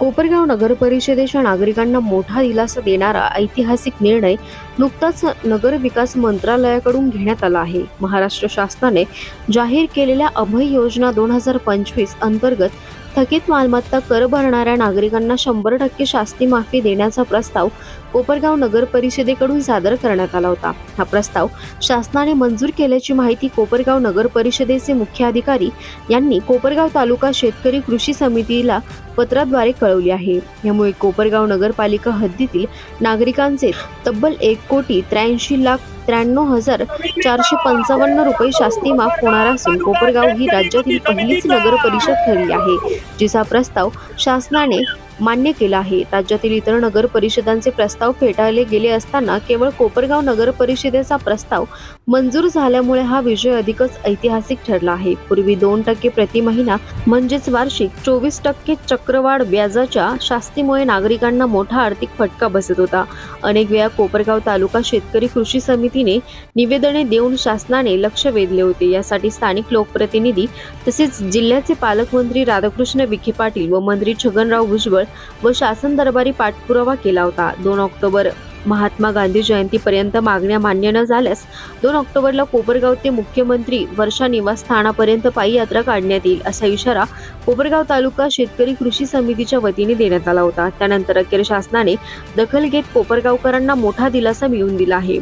कोपरगाव नगर परिषदेच्या नागरिकांना मोठा दिलासा देणारा ऐतिहासिक निर्णय नुकताच नगर विकास मंत्रालयाकडून घेण्यात आला आहे. महाराष्ट्र शासनाने जाहीर केलेल्या अभय योजना दोन हजार पंचवीस अंतर्गत थकीत मालमत्ता कर भरणाऱ्या नागरिकांना शंभर टक्के शास्ती माफी देण्याचा प्रस्ताव कोपरगाव नगर परिषदेकडून सादर करण्यात आला होता. हा प्रस्ताव शासनाने मंजूर केल्याची माहिती कोपरगाव नगर परिषदेचे मुख्य अधिकारी यांनी कोपरगाव तालुका शेतकरी कृषी समितीला पत्राद्वारे कळवली आहे. यामुळे कोपरगाव नगरपालिका हद्दीतील नागरिकांचे तब्बल एक कोटी त्र्याऐंशी लाख त्र्याण्णव हजार चारशे पंचावन्न रुपये शास्ती माफ होणार असून कोपरगाव ही राज्यातील पहिलीच नगर परिषद ठरली आहे जिचा प्रस्ताव शासनाने मान्य केला आहे. राज्यातील इतर नगर परिषदांचे प्रस्ताव फेटाळले गेले असताना केवळ कोपरगाव नगर परिषदेचा प्रस्ताव मंजूर झाल्यामुळे हा विजय अधिकच ऐतिहासिक ठरला आहे. पूर्वी दोन टक्के प्रति महिना म्हणजेच वार्षिक चोवीस टक्के चक्रवाढ व्याजाच्या शास्तीमुळे नागरिकांना मोठा आर्थिक फटका बसत होता. अनेक वेळा कोपरगाव तालुका शेतकरी कृषी समितीने निवेदने देऊन शासनाने लक्ष वेधले होते. यासाठी स्थानिक लोकप्रतिनिधी तसेच जिल्ह्याचे पालकमंत्री राधाकृष्ण विखे पाटील व मंत्री छगनराव भुजबळ व शासन दरबारी पाठपुरावा केला होता. दोन ऑक्टोबर महात्मा गांधी जयंतीपर्यंत मागण्या मान्य न झाल्यास दोन ऑक्टोबरला कोपरगाव ते मुख्यमंत्री वर्षा निवासस्थानापर्यंत पायी यात्रा काढण्यात येईल असा इशारा कोपरगाव तालुका शेतकरी कृषी समितीच्या वतीने देण्यात आला होता. त्यानंतर अखेर शासनाने दखल घेत कोपरगावकरांना मोठा दिलासा मिळवून दिला आहे.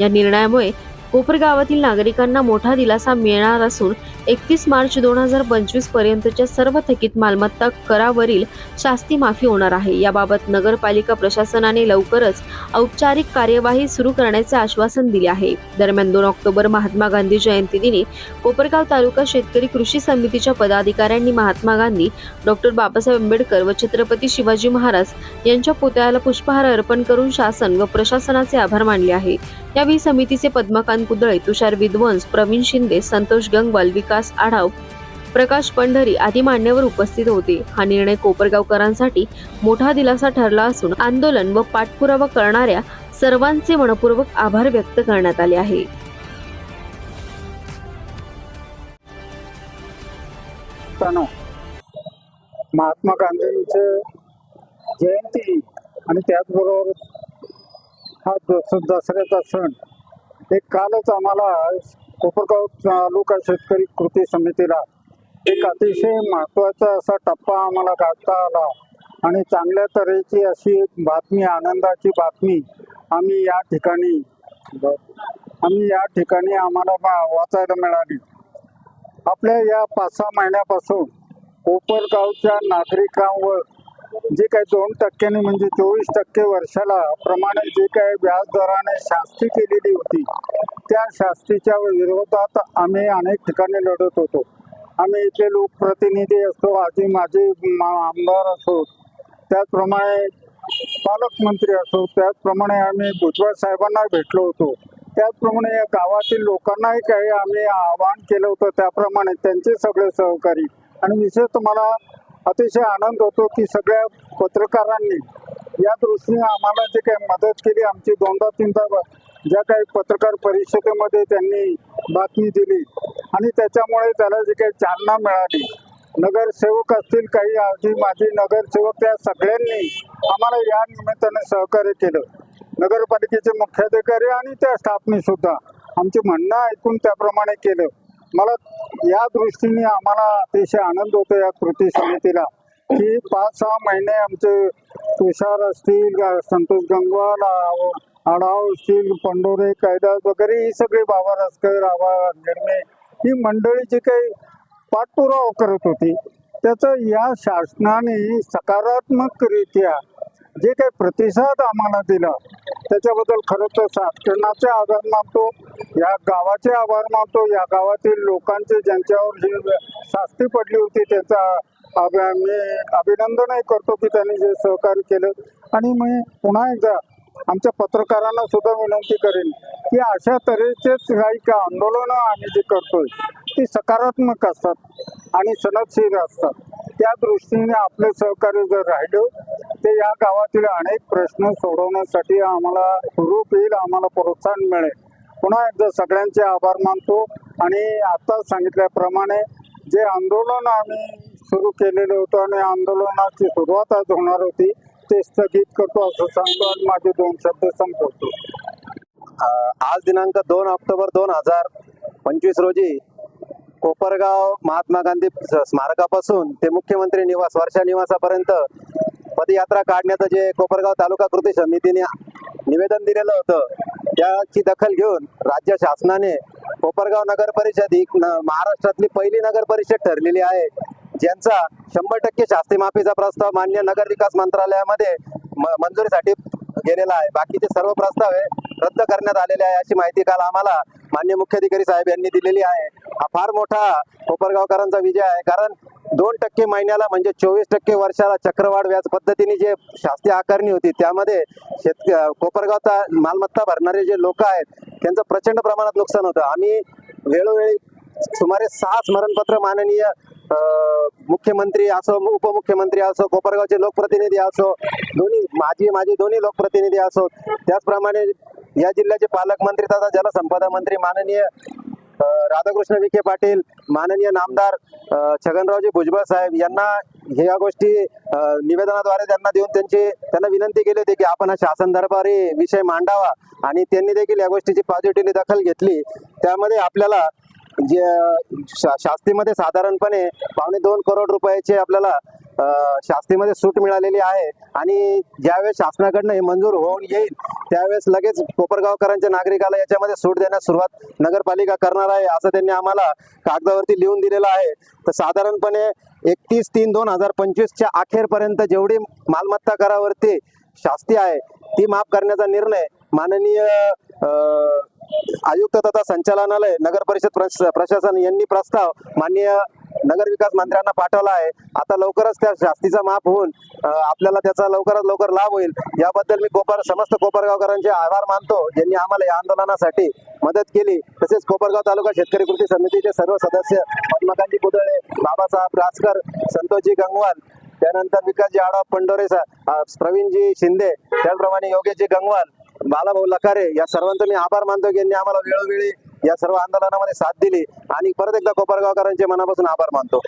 या निर्णयामुळे कोपरगावातील नागरिकांना मोठा दिलासा मिळणार असून एकतीस मार्च दोन हजार पंचवीस पर्यंतच्या सर्व थकीत मालमत्ता करावरील शास्ती माफी होणार आहे. याबाबत नगरपालिका प्रशासनाने लवकरच औपचारिक कार्यवाही सुरू करण्याचे आश्वासन दिले आहे. दरम्यान दोन ऑक्टोबर महात्मा गांधी जयंती दिनी कोपरगाव तालुका शेतकरी कृषी समितीच्या पदाधिकाऱ्यांनी महात्मा गांधी डॉक्टर बाबासाहेब आंबेडकर व छत्रपती शिवाजी महाराज यांच्या पुतळ्याला पुष्पहार अर्पण करून शासन व प्रशासनाचे आभार मानले आहे. यावेळी समितीचे पद्मकांत कुदळे तुषार विद्वंस प्रवीण शिंदे संतोष गंगवाल विकास आढाव प्रकाश पंढरी आदी मान्यवर उपस्थित होते. हा निर्णय कोपरगावकरांसाठी मोठा दिलासा ठरला असून आंदोलन व पाठपुरावा करणाऱ्या सर्वांचे मनपूर्वक आभार व्यक्त करण्यात आले आहे. महात्मा गांधींचे जयंती आणि त्याचबरोबर हा दस दसऱ्याचा सण एक कालच आम्हाला कोपरगाव तालुका शेतकरी कृती समितीला एक अतिशय महत्त्वाचा असा टप्पा आम्हाला गाठता आला. आणि चांगल्या तऱ्हेची अशी एक बातमी आनंदाची बातमी आम्ही या ठिकाणी आम्ही या ठिकाणी आम्हाला वाचायला मिळाली. आपल्या या पाच सहा महिन्यापासून कोपरगावच्या नागरिकांवर जे काही दोन टक्क्यांनी म्हणजे चोवीस टक्के वर्षाला प्रमाणे जे काही व्याजदराने शास्ती केलेली होती त्या शास्तीच्या विरोधात आम्ही अनेक ठिकाणी लढत होतो. आम्ही इथले लोकप्रतिनिधी असतो आधी माझे मा- आमदार असो त्याचप्रमाणे पालकमंत्री असो त्याचप्रमाणे आम्ही भुजबळ साहेबांना भेटलो होतो. त्याचप्रमाणे या गावातील लोकांनाही काही आम्ही आवाहन केलं होतं त्याप्रमाणे त्यांचे सगळे सहकारी. आणि विशेष मला अतिशय आनंद होतो की सगळ्या पत्रकारांनी या दृष्टीने आम्हाला जे काही मदत केली आमची दोनदा तीनदा ज्या काही पत्रकार परिषदेमध्ये त्यांनी बातमी दिली आणि त्याच्यामुळे त्याला जे काही चालना मिळाली. नगरसेवक असतील काही आधी माझी नगरसेवक त्या सगळ्यांनी आम्हाला या निमित्ताने सहकार्य केलं. नगरपालिकेचे मुख्याधिकारी आणि त्या स्टाफनी सुद्धा आमचे म्हणणं ऐकून त्याप्रमाणे केलं. मला या दृष्टीने आम्हाला अतिशय आनंद होतो या कृती समितीला की पाच सहा महिने आमचे तुषार असतील संतोष गंगवाल आढाव असतील पंडोरे कैदास वगैरे ही सगळी बाबा रस्कर आबा ही मंडळी जी काही पाठपुरावा करत होती त्याचं या शासनाने सकारात्मकरित्या जे काही प्रतिसाद आम्हाला दिला त्याच्याबद्दल खरं तर शासनाचे आभार मानतो या गावाचे आभार मानतो या गावातील लोकांचे ज्यांच्यावर जी शास्ती पडली होती त्याचा मी अभिनंदनही करतो की त्यांनी जे सहकार्य केलं. आणि मी पुन्हा एकदा आमच्या पत्रकारांना सुद्धा विनंती करेन की अशा तऱ्हेचेच काही का आंदोलनं आम्ही जे करतोय ती सकारात्मक असतात आणि सनदशीर असतात. त्या दृष्टीने आपले सहकार्य जर राहिलं ते या गावातील अनेक प्रश्न सोडवण्यासाठी आम्हाला रूप येईल आम्हाला प्रोत्साहन मिळेल. पुन्हा एकदा सगळ्यांचे आभार मानतो आणि आता सांगितल्याप्रमाणे जे आंदोलन आम्ही सुरू केलेलं होतं आणि आंदोलनाची सुरुवात आज होणार होती ते स्थगित करतो असं सांगतो आणि माझे दोन शब्द संपवतो. आज दिनांक दोन ऑक्टोबर दोन हजार पंचवीस रोजी कोपरगाव महात्मा गांधी स्मारकापासून ते मुख्यमंत्री निवास वर्षा निवासापर्यंत पदयात्रा काढण्याचं जे कोपरगाव तालुका कृती समितीने निवेदन दिलेलं होतं त्याची दखल घेऊन राज्य शासनाने कोपरगाव नगर परिषद ही न- महाराष्ट्रातली पहिली नगर परिषद ठरलेली आहे. ज्यांचा शंभर टक्के शास्त्री माफीचा प्रस्ताव मान्य नगर विकास मंत्रालयामध्ये म- मंजुरीसाठी गेलेला आहे. बाकीचे सर्व प्रस्ताव हे रद्द करण्यात आलेले आहे अशी माहिती काल आम्हाला मान्य मुख्याधिकारी साहेब यांनी दिलेली आहे. हा फार मोठा कोपरगावकरांचा विजय आहे. कारण दोन टक्के महिन्याला म्हणजे चोवीस टक्के वर्षाला चक्रवाढ व्याज पद्धतीने जे शास्ती आकारणी होती त्यामध्ये शेत कोपरगावचा मालमत्ता भरणारे जे लोक आहेत त्यांचं प्रचंड प्रमाणात नुकसान होतं. आम्ही वेळोवेळी सुमारे सहा स्मरणपत्र माननीय मुख्यमंत्री असो उपमुख्यमंत्री असो कोपरगावचे लोकप्रतिनिधी असो दोन्ही माझी माझी दोन्ही लोकप्रतिनिधी असो त्याचप्रमाणे या जिल्ह्याचे पालकमंत्री तथा जलसंपदा मंत्री माननीय राधाकृष्ण विखे पाटील माननीय नामदार छगनरावजी भुजबळ साहेब यांना ह्या गोष्टी निवेदनाद्वारे त्यांना देऊन त्यांची त्यांना विनंती केली होती की आपण हा शासन दरबारी विषय मांडावा आणि त्यांनी देखील या गोष्टीची पॉझिटिव्हली दखल घेतली. त्यामध्ये आपल्याला जे शा- शास्तीमध्ये साधारणपणे पावणे दोन करोड रुपयाचे आपल्याला शास्तीमध्ये सूट मिळालेली आहे आणि ज्यावेळेस शासनाकडनं हे मंजूर होऊन येईल त्यावेळेस लगेच कोपरगावकरांच्या नागरिकाला याच्यामध्ये सूट देण्यास सुरुवात नगरपालिका करणार आहे असं त्यांनी आम्हाला कागदावरती लिहून दिलेलं आहे. तर साधारणपणे एकतीस तीन दोन हजार पंचवीसच्या अखेरपर्यंत जेवढी मालमत्ता करावरती शास्ती आहे ती माफ करण्याचा निर्णय माननीय आयुक्त तथा संचालनालय नगर परिषद प्रश- प्रशासन यांनी प्रस्ताव माननीय नगर विकास मंत्र्यांना पाठवला आहे. आता लवकरच त्या शास्तीचा माफ होऊन आपल्याला त्याचा लवकरात लवकर लाभ होईल. याबद्दल मी कोपर समस्त कोपरगावकरांचे आभार मानतो ज्यांनी आम्हाला या आंदोलनासाठी मदत केली. तसेच कोपरगाव तालुका शेतकरी कृती समितीचे सर्व सदस्य पद्मकांती पुतळे बाबासाहेब रासकर संतोषजी गंगवाल त्यानंतर विकासजी आडा पंडोरे प्रवीणजी शिंदे त्याचप्रमाणे योगेशजी गंगवाल बालाभाऊ लकारे या सर्वांचा मी आभार मानतो की यांनी आम्हाला वेळोवेळी या सर्व आंदोलनामध्ये साथ दिली. आणि परत एकदा कोपरगावकरांचे मनापासून आभार मानतो.